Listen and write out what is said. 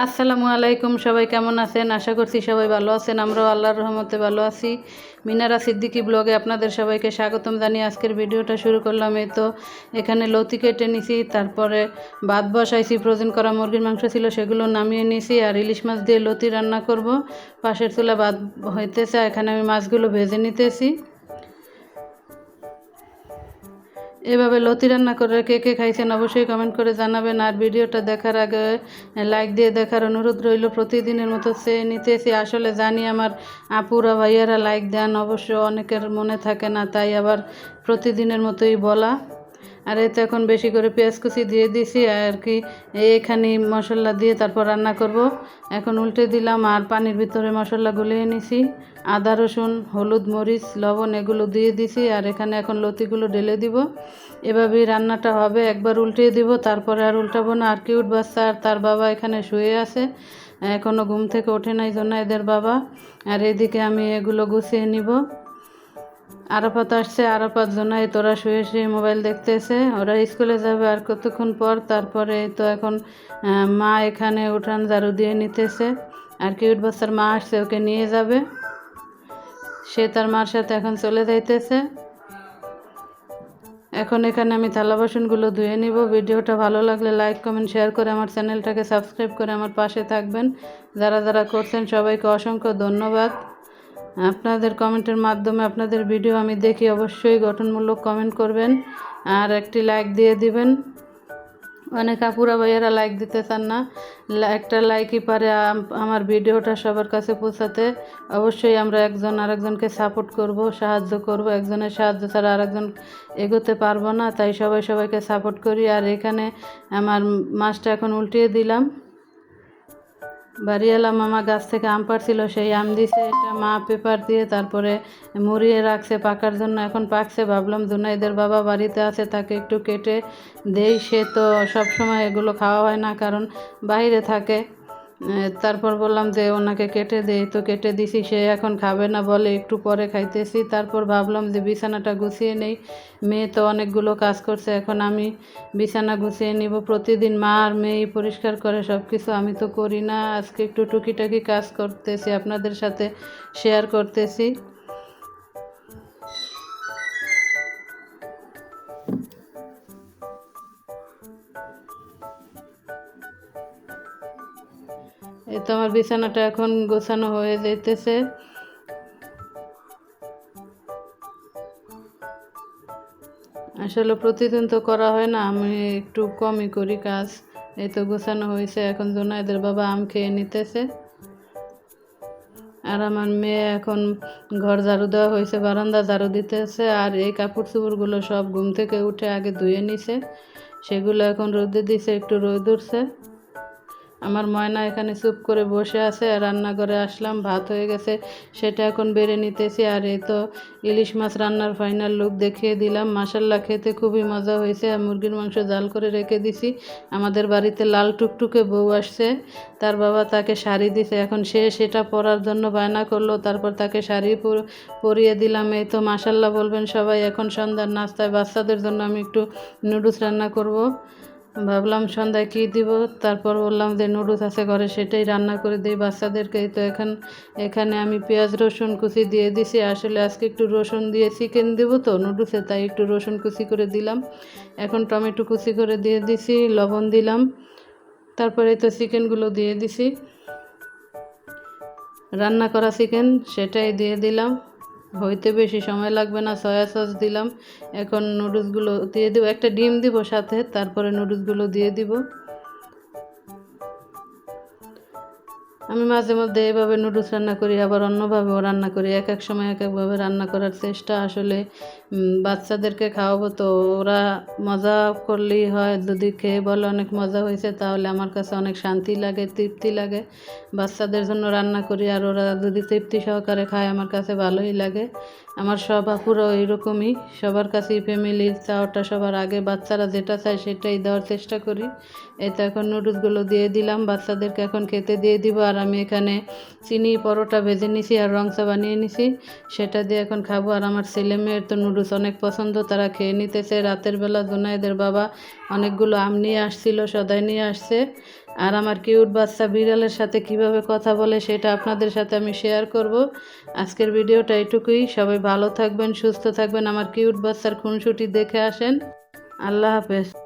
আসসালামু আলাইকুম, সবাই কেমন আছেন? আশা করছি সবাই ভালো আছেন। আমরাও আল্লাহর রহমতে ভালো আছি। মিনারা সিদ্দিকি ব্লগে আপনাদের সবাইকে স্বাগতম জানিয়ে আজকের ভিডিওটা শুরু করলাম। এই তো এখানে লতি কেটে নিছি, তারপরে ভাত বসাইছি, ফ্রোজেন করা মুরগির মাংস ছিল সেগুলো নামিয়ে নিছি, আর ইলিশ মাছ দিয়ে লতি রান্না করব। পাশের চুলা ভাত হইতেছে, এখানে আমি মাছগুলো ভেজে নিতেছি। এভাবে লতি রান্না করে কে কে খাইছেন অবশ্যই কমেন্ট করে জানাবেন। আর ভিডিওটা দেখার আগে লাইক দিয়ে দেখার অনুরোধ রইল। প্রতিদিনের মতো সে নিতেছি। আসলে জানি আমার আপুরা, ভাইয়ারা লাইক দেন, অবশ্য অনেকের মনে থাকে না, তাই আবার প্রতিদিনের মতোই বলা। আর এতে এখন বেশি করে পেঁয়াজ কুচি দিয়ে দিছি, আর কি এখানে মশলা দিয়ে তারপর রান্না করব। এখন উল্টে দিলাম, আর পানির ভিতরে মশলা গুলিয়ে নিছি। আদা, রসুন, হলুদ, মরিচ, লবণ এগুলো দিয়ে দিছি, আর এখানে এখন লতিগুলো ঢেলে দিব। এভাবেই রান্নাটা হবে, একবার উল্টিয়ে দিব, তারপরে আর উল্টাবো না। আর কিউট বাচ্চা আর তার বাবা এখানে শুয়ে আছে এখনও ঘুম থেকে ওঠে নাই জন্য এদের বাবা। আর এদিকে আমি এগুলো গুছিয়ে নিব। আরাফাত আসছে, আরাফাত, জোনাই, তোরা শুয়ে শুয়ে মোবাইল দেখতেছে, ওরা স্কুলে যাবে আর কতক্ষণ পর? তারপরে তো এখন মা এখানে উঠান ঝাড়ু দিয়ে নিতেছে। আর কিউট বাচ্চার মা আসছে, ওকে নিয়ে যাবে। সে তার মার সাথে এখন চলে যাইতেছে। এখন এখানে আমি থালা বাসনগুলো ধুয়ে নিব। ভিডিওটা ভালো লাগলে লাইক কমেন্ট শেয়ার করে আমার চ্যানেলটাকে সাবস্ক্রাইব করে আমার পাশে থাকবেন। যারা যারা করছেন সবাইকে অসংখ্য ধন্যবাদ। আপনাদের কমেন্টের মাধ্যমে আপনাদের ভিডিও আমি দেখি অবশ্যই গঠনমূলক কমেন্ট করবেন। আর একটি লাইক দিয়ে দিবেন। অনেক আপুরা ভাইয়ারা লাইক দিতে চান না একটা লাইকই পারে আমার ভিডিওটা সবার কাছে পৌঁছাতে। অবশ্যই আমরা একজন আরেকজনকে সাপোর্ট করব, সাহায্য করব। একজনের সাহায্য ছাড়া আরেকজন এগোতে পারব না, তাই সবাই সবাইকে সাপোর্ট করি। আর এখানে আমার মাছটা এখন উল্টিয়ে দিলাম। বাড়িওয়ালা মামা গাছ থেকে আম পাড়ছিল, সেই আম দিছে এটা মা পেপার দিয়ে তারপরে মুড়িয়ে রাখছে পাকার জন্য, এখন পাকছে, ভাবলাম দুনাইদের বাবা বাড়িতে আছে, তাকে একটু কেটে দেই, সে তো সবসময় এগুলো খাওয়া হয় না, কারণ বাইরে থাকে। তারপর বললাম যে, ওনাকে কেটে দেই তো কেটে দিছি, সে এখন খাবে না বলে একটু পরে খাইতেছি। তারপর ভাবলাম যে, বিছানাটা গুছিয়ে নেই, মেয়ে তো অনেকগুলো কাজ করছে, এখন আমি বিছানা গুছিয়ে নিব। প্রতিদিন মা আর মেয়েই পরিষ্কার করে সব কিছু আমি তো করি না, আজকে একটু টুকিটাকি কাজ করতেছি, আপনাদের সাথে শেয়ার করতেছি। এই তো আমার বিছানাটা এখন গোছানো হয়ে যাইতেছে। আসলে প্রতিদিন তো করা হয় না, আমি একটু কমই করি কাজ। এই তো গোছানো হয়েছে, এখন জোনাইদের বাবা আম খেয়ে নিতেছে। আর আমার মেয়ে এখন ঘর ঝাড়ু দেওয়া হয়েছে, বারান্দা ঝাড়ু দিতেছে, আর এই কাপড় চোপড়গুলো সব ঘুম থেকে উঠে আগে ধুয়ে নিছে। সেগুলো এখন রোদে দিছে, একটু রোদ উঠছে। আমার ময়না এখানে চুপ করে বসে আছে রান্নাঘরে আসলাম, ভাত হয়ে গেছে, সেটা এখন বেড়ে নিতেছি। আর এই তো ইলিশ মাছ রান্নার ফাইনাল লুক দেখিয়ে দিলাম। মাসাল্লা খেতে খুবই মজা হয়েছে। আর মুরগির মাংস জাল করে রেখে দিছি। আমাদের বাড়িতে লাল টুকটুকে বউ আসছে। তার বাবা তাকে শাড়ি দিছে। এখন সে সেটা পরার জন্য বায়না করল। তারপর তাকে শাড়ি পর- পরিয়ে দিলাম। এই তো মাসাল্লাহ বলবেন সবাই, এখন সন্ধ্যার নাস্তায় বাচ্চাদের জন্য আমি একটু নুডলস রান্না করব। ভাবলাম সন্ধ্যায় কী দিব? তারপর বললাম যে নুডলস আছে ঘরে, সেটাই রান্না করে দিই বাচ্চাদেরকে তো এখন, এখানে আমি পেঁয়াজ, রসুন কুচি দিয়ে দিছি। আসলে আজকে একটু রসুন দিয়ে চিকেন দেবো তো নুডলসে, তাই একটু রসুন কুচি করে দিলাম। এখন টমেটো কুচি করে দিয়ে দিছি, লবণ দিলাম। তারপরে তো চিকেনগুলো দিয়ে দিছি। রান্না করা চিকেন, সেটাই দিয়ে দিলাম। হইতে বেশি সময় লাগবে না সয়া সস দিলাম। এখন নুডলসগুলো দিয়ে দেবো, একটা ডিম দিব সাথে, তারপরে নুডলসগুলো দিয়ে দিব। আমি মাঝে মধ্যে এভাবে নুডলস রান্না করি, আবার অন্যভাবেও রান্না করি। এক এক সময় এক একভাবে রান্না করার চেষ্টা আসলে বাচ্চাদেরকে খাওয়াবো তো ওরা মজা করলেই হয়। যদি খেয়ে বলে অনেক মজা হয়েছে, তাহলে আমার কাছে অনেক শান্তি লাগে, তৃপ্তি লাগে। বাচ্চাদের জন্য রান্না করি আর ওরা যদি তৃপ্তি সহকারে খায়, আমার কাছে ভালোই লাগে। আমার সব আপুরাও এইরকমই সবার কাছেই ফ্যামিলির চাওয়াটা সবার আগে। বাচ্চারা যেটা চায় সেটাই দেওয়ার চেষ্টা করি। এই তো এখন নুডলসগুলো দিয়ে দিলাম। বাচ্চাদেরকে এখন খেতে দিয়ে দিব। আর আমি এখানে চিনি, পরোটা ভেজে নিছি আর রংচা বানিয়ে নিছি। সেটা দিয়ে এখন খাব। আর আমার ছেলে মেয়ের তো নুডলস অনেক পছন্দ। তারা খেয়ে নিতেছে। রাতের বেলা জোনাইদের বাবা অনেকগুলো আম নিয়ে আসছিল, সদাই নিয়ে আসছে। আর আমার কিউট বাচ্চা বিড়ালের সাথে কীভাবে কথা বলে সেটা আপনাদের সাথে আমি শেয়ার করব। আজকের ভিডিওটা এটুকুই। সবাই ভালো থাকবেন, সুস্থ থাকবেন। আমার কিউট বাচ্চার খুনসুটি দেখে আসেন। আল্লাহ হাফেজ।